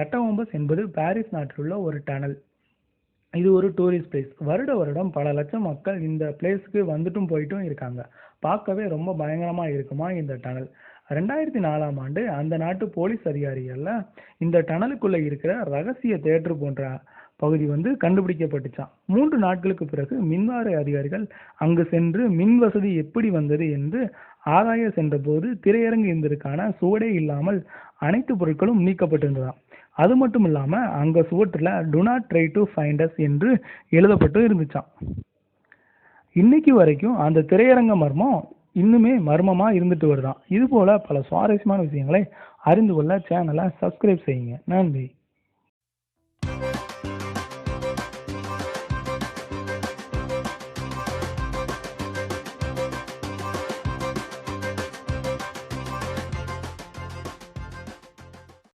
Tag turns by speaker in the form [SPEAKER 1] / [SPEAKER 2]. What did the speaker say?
[SPEAKER 1] கட்டோம்பஸ் என்பது பாரிஸ் நாட்டில் உள்ள ஒரு டனல். இது ஒரு டூரிஸ்ட் பிளேஸ் வருட வருடம் பல லட்சம் மக்கள் இந்த பிளேஸ்க்கு வந்துட்டும் போயிட்டும் இருக்காங்க. பார்க்கவே ரொம்ப பயங்கரமாக இருக்குமா இந்த டனல்? ரெண்டாயிரத்தி நாலாம் ஆண்டு அந்த நாட்டு போலீஸ் அதிகாரிகள்ல இந்த டனலுக்குள்ளே இருக்கிற ரகசிய தேட்டர் போன்ற பகுதி வந்து கண்டுபிடிக்கப்பட்டுச்சாம். மூன்று நாட்களுக்கு பிறகு மின்வாரிய அதிகாரிகள் அங்கு சென்று மின் வசதி எப்படி வந்தது என்று ஆராய சென்றபோது திரையரங்கு இருந்ததற்கான சுவடே இல்லாமல் அனைத்து பொருட்களும் நீக்கப்பட்டிருந்ததாம். அது மட்டும் இல்லாமல் அங்க சுவற்றில் do not try to find us என்று எழுதப்பட்டு இருந்துச்சாம். இன்னைக்கு வரைக்கும் அந்த திரையரங்க மர்மம் இன்னுமே மர்மமாக இருந்துட்டு வருதான் இது போல பல சுவாரஸ்யமான விஷயங்களை அறிந்து கொள்ள சேனலை சப்ஸ்கிரைப் செய்யுங்க. நன்றி.